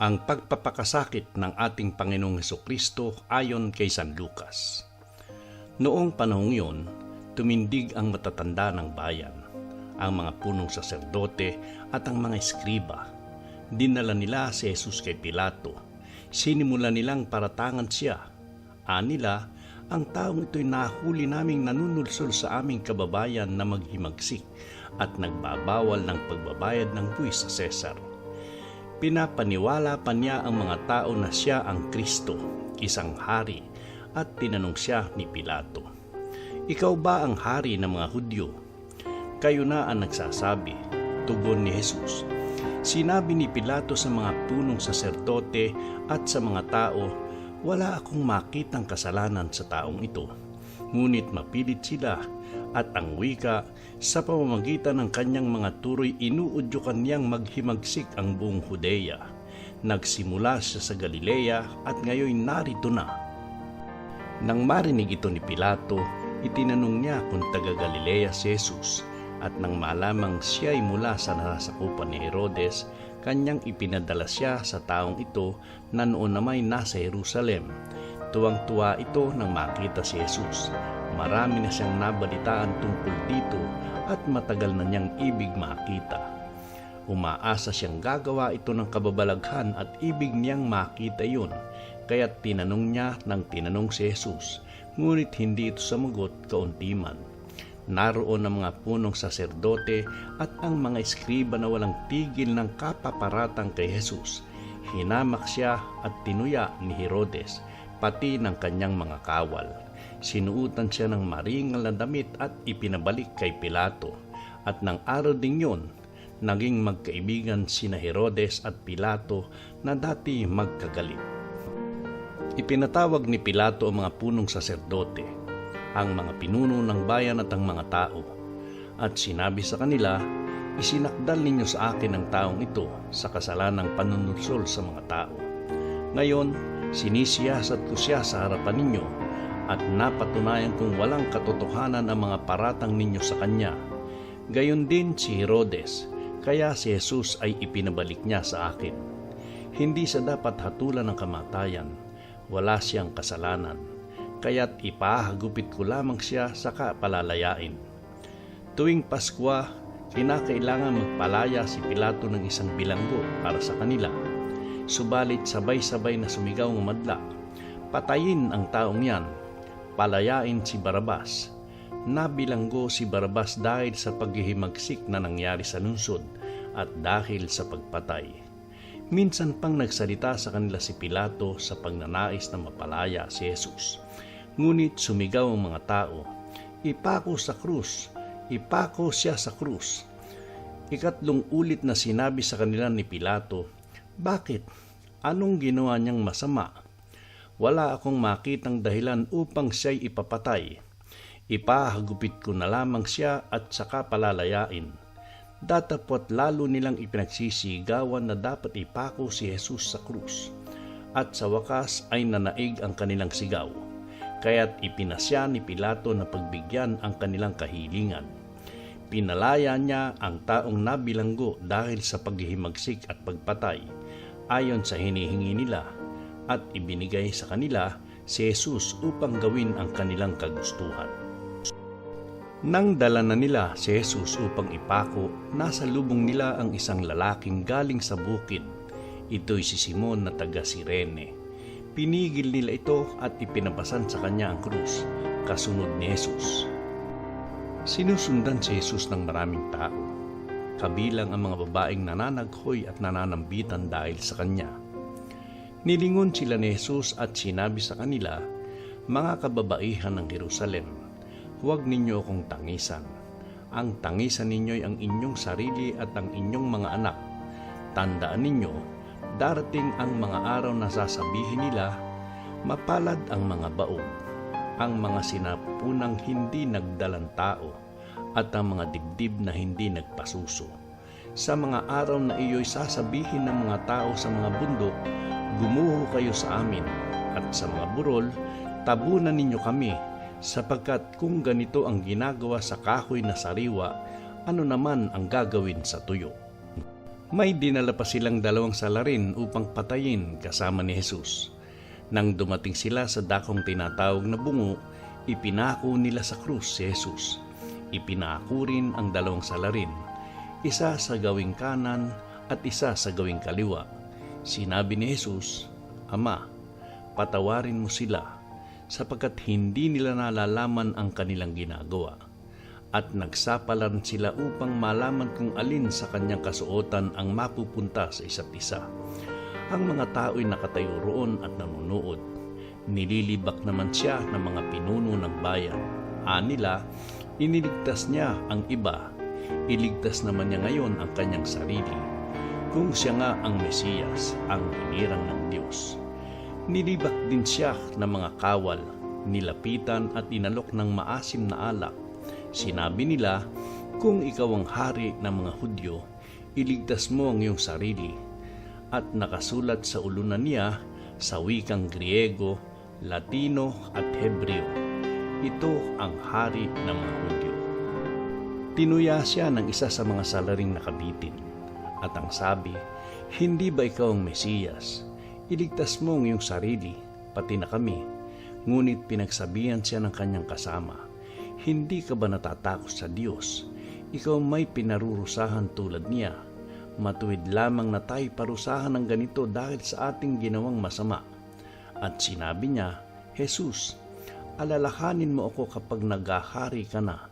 ang pagpapakasakit ng ating Panginoong Heso Kristo ayon kay San Lucas. Noong panahong yun, tumindig ang matatanda ng bayan, ang mga punong saserdote at ang mga eskriba. Dinala nila si Jesus kay Pilato. Sinimula nilang paratangan siya. Anila, ang taong ito'y nahuli naming nanunulsol sa aming kababayan na maghimagsik at nagbabawal ng pagbabayad ng buwis sa Cesar. Pinapaniwala pa niya ang mga tao na siya ang Kristo, isang hari, at tinanong siya ni Pilato, Ikaw ba ang hari ng mga Hudyo? Kayo na ang nagsasabi, tugon ni Jesus. Sinabi ni Pilato sa mga punong saserdote at sa mga tao, wala akong makitang kasalanan sa taong ito. Ngunit mapilit sila at ang wika sa pamamagitan ng kanyang mga turoy inuudyukan niyang maghimagsik ang buong Hudeya. Nagsimula siya sa Galilea at ngayon narito na. Nang marinig ito ni Pilato, itinanong niya kung taga Galilea si Jesus at nang malamang siya ay mula sa nasasakupan ni Herodes, kanyang ipinadala siya sa taong ito na noon namay nasa Jerusalem. Tuwang-tuwa ito nang makita si Jesus. Marami na siyang nabalitaan tungkol dito at matagal na niyang ibig makita. Umaasa siyang gagawa ito ng kababalaghan at ibig niyang makita iyon. Kaya't tinanong niya ng tinanong si Jesus, ngunit hindi ito samagot kaunti man. Naroon ang mga punong saserdote at ang mga eskriba na walang tigil ng kapaparatang kay Jesus. Hinamak siya at tinuya ni Herodes, pati ng kanyang mga kawal. Sinuutan siya ng maringal na damit at ipinabalik kay Pilato. At ng araw ding yun, naging magkaibigan sina Herodes at Pilato na dati magkagalit. Ipinatawag ni Pilato ang mga punong saserdote, ang mga pinuno ng bayan at ang mga tao, at sinabi sa kanila, Isinakdal ninyo sa akin ang taong ito sa kasalanang panunursol sa mga tao. Ngayon, sinisiyasat ko siya sa harapan ninyo at napatunayan kong walang katotohanan ang mga paratang ninyo sa kanya. Gayon din si Herodes, kaya si Jesus ay ipinabalik niya sa akin. Hindi sa dapat hatulan ng kamatayan, wala siyang kasalanan, kaya't ipahagupit ko lamang siya sa kapalalayain. Tuwing Paskwa, kinakailangan magpalaya si Pilato ng isang bilanggo para sa kanila. Subalit sabay-sabay na sumigaw ng madla, patayin ang taong yan, palayain si Barabas. Nabilanggo si Barabas dahil sa paghihimagsik na nangyari sa lungsod at dahil sa pagpatay. Minsan pang nagsalita sa kanila si Pilato sa pagnanais na mapalaya si Jesus. Ngunit sumigaw ang mga tao, Ipako sa krus, ipako siya sa krus. Ikatlong ulit na sinabi sa kanila ni Pilato, Bakit? Anong ginawa niyang masama? Wala akong makitang dahilan upang siya'y ipapatay. Ipahagupit ko na lamang siya at saka palalayain. Datapot lalo nilang ipinagsisigawan na dapat ipako si Jesus sa krus. At sa wakas ay nanaig ang kanilang sigaw. Kaya't ipinasya ni Pilato na pagbigyan ang kanilang kahilingan pinalaya niya ang taong nabilanggo dahil sa paghihimagsik at pagpatay ayon sa hinihingi nila at ibinigay sa kanila si Jesus upang gawin ang kanilang kagustuhan. Nang dala na nila si Jesus upang ipako, nasa lubong nila ang isang lalaking galing sa bukid. Ito'y si Simon na taga Sirene. Pinigil nila ito at ipinabasan sa kanya ang krus, kasunod ni Jesus. Sinusundan si Jesus ng maraming tao, kabilang ang mga babaeng nananaghoy at nananambitan dahil sa kanya. Nilingon sila ni Jesus at sinabi sa kanila, Mga kababaihan ng Jerusalem, huwag ninyo akong tangisan. Ang tangisan ninyo'y ang inyong sarili at ang inyong mga anak. Tandaan ninyo, darating ang mga araw na sasabihin nila, mapalad ang mga baog ang mga sinapunang hindi nagdalang tao at ang mga dibdib na hindi nagpasuso. Sa mga araw na iyo'y sasabihin ng mga tao sa mga bundok, gumuho kayo sa amin, at sa mga burol, tabunan ninyo kami, sapagkat kung ganito ang ginagawa sa kahoy na sariwa, ano naman ang gagawin sa tuyo? May dinala pa silang dalawang salarin upang patayin kasama ni Jesus. Nang dumating sila sa dakong tinatawag na bungo, ipinako nila sa krus si Jesus. Ipinako rin ang dalawang salarin, isa sa gawing kanan at isa sa gawing kaliwa. Sinabi ni Jesus, Ama, patawarin mo sila sapagkat hindi nila nalalaman ang kanilang ginagawa at nagsapalan sila upang malaman kung alin sa kanyang kasuotan ang mapupunta sa isa't isa. Ang mga tao'y nakatayo roon at nanunood. Nililibak naman siya ng mga pinuno ng bayan. Anila, iniligtas niya ang iba. Iligtas naman niya ngayon ang kanyang sarili. Kung siya nga ang Mesiyas, ang hinirang ng Diyos. Nilibak din siya ng mga kawal, nilapitan at inalok ng maasim na alak Sinabi nila, kung ikaw ang hari ng mga Hudyo, iligtas mo ang iyong sarili. At nakasulat sa ulunan niya sa wikang Griego, Latino at Hebreo. Ito ang hari ng mga Hudyo. Tinuya siya ng isa sa mga salaring nakabitin. At ang sabi, Hindi ba ikaw ang Mesiyas? Iligtas mo ang iyong sarili, pati na kami. Ngunit pinagsabihan siya ng kanyang kasama, hindi ka ba natatakot sa Diyos? Ikaw may pinarurusahan tulad niya. Matuwid lamang na tayo parusahan ng ganito dahil sa ating ginawang masama. At sinabi niya, Jesus, alalahanin mo ako kapag nagahari ka na.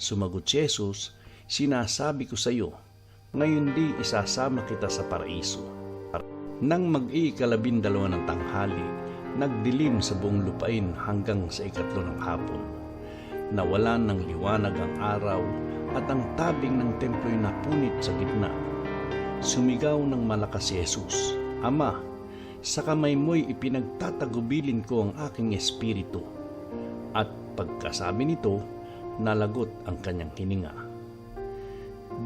Sumagot si Jesus, sinasabi ko sa iyo, ngayon di isasama kita sa paraiso. Nang mag-iikalabindalawa ng tanghali, nagdilim sa buong lupain hanggang sa ikatlo ng hapon nawalan ng liwanag ang araw at ang tabing ng templo'y napunit sa gitna. Sumigaw ng malakas si Jesus, Ama, sa kamay mo'y ipinagtatagubilin ko ang aking espiritu. At pagkasabi nito, nalagot ang kanyang hininga.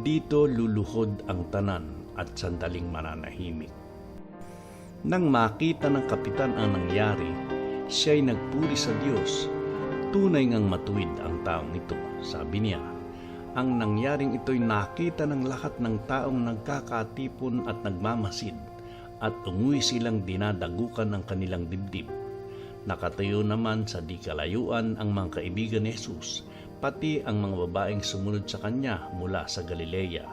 Dito luluhod ang tanan at sandaling mananahimik. Nang makita ng kapitan ang nangyari, siya'y nagpuri sa Diyos Tunay ngang matuwid ang taong ito, sabi niya. Ang nangyaring ito'y nakita ng lahat ng taong nagkakatipon at nagmamasid at umuwi silang dinadagukan ng kanilang dibdib. Nakatayo naman sa di kalayuan ang mga kaibigan ni Jesus, pati ang mga babaeng sumunod sa kanya mula sa Galilea,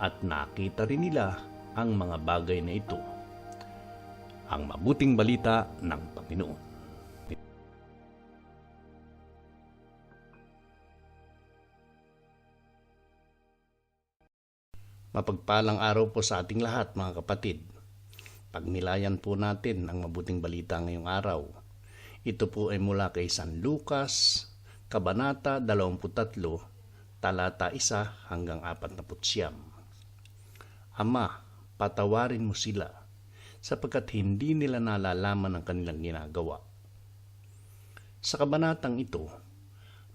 at nakita rin nila ang mga bagay na ito. Ang mabuting balita ng Panginoon. Mapagpalang araw po sa ating lahat mga kapatid. Pagnilayan po natin ang mabuting balita ngayong araw. Ito po ay mula kay San Lucas, Kabanata 23, talata 1 hanggang 49. Ama, patawarin mo sila sapagkat hindi nila nalalaman ang kanilang ginagawa. Sa kabanatang ito,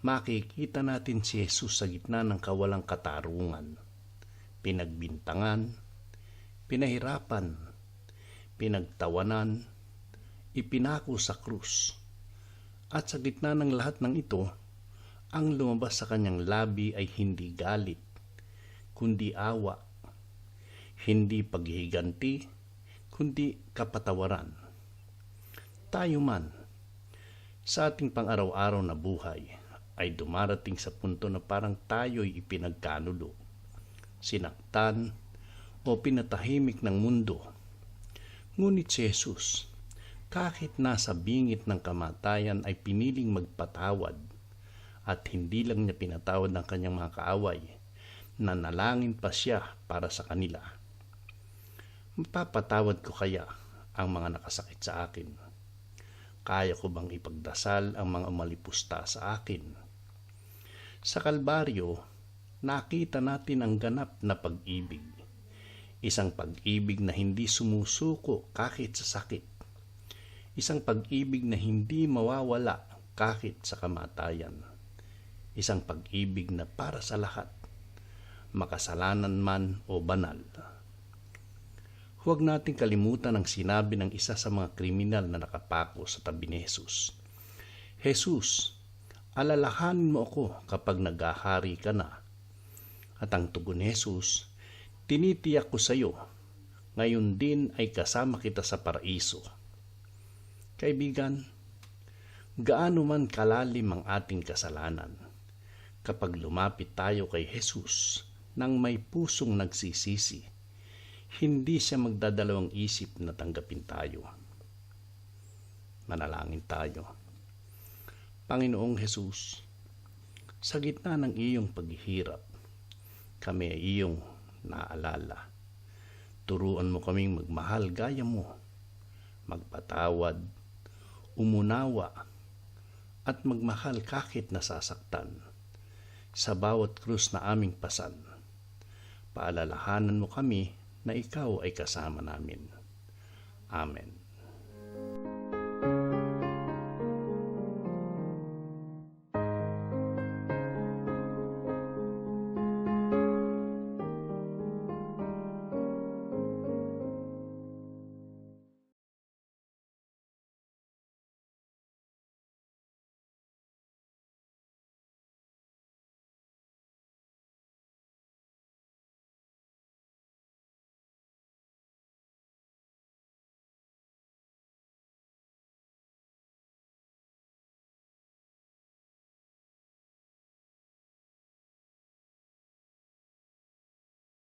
makikita natin si Jesus sa gitna ng kawalang katarungan pinagbintangan, pinahirapan, pinagtawanan, ipinako sa krus. At sa gitna ng lahat ng ito, ang lumabas sa kanyang labi ay hindi galit, kundi awa, hindi paghihiganti, kundi kapatawaran. Tayo man, sa ating pang-araw-araw na buhay, ay dumarating sa punto na parang tayo'y ipinagkanulo sinaktan, o pinatahimik ng mundo. Ngunit si Jesus, kahit nasa bingit ng kamatayan ay piniling magpatawad at hindi lang niya pinatawad ng kanyang mga kaaway, nanalangin pa siya para sa kanila. Mapapatawad ko kaya ang mga nakasakit sa akin? Kaya ko bang ipagdasal ang mga malipusta sa akin? Sa Kalbaryo, nakita natin ang ganap na pag-ibig. Isang pag-ibig na hindi sumusuko kahit sa sakit. Isang pag-ibig na hindi mawawala kahit sa kamatayan. Isang pag-ibig na para sa lahat, makasalanan man o banal. Huwag nating kalimutan ang sinabi ng isa sa mga kriminal na nakapako sa tabi ni Jesus. Jesus, alalahanin mo ako kapag naghahari ka na at ang tugon ni Jesus, Tinitiyak ko sa iyo, ngayon din ay kasama kita sa paraiso. Kaibigan, gaano man kalalim ang ating kasalanan, kapag lumapit tayo kay Jesus nang may pusong nagsisisi, hindi siya magdadalawang isip na tanggapin tayo. Manalangin tayo. Panginoong Jesus, sa gitna ng iyong paghihirap, kami ay iyong naalala. Turuan mo kaming magmahal gaya mo, magpatawad, umunawa, at magmahal kahit nasasaktan sa bawat krus na aming pasan. Paalalahanan mo kami na ikaw ay kasama namin. Amen.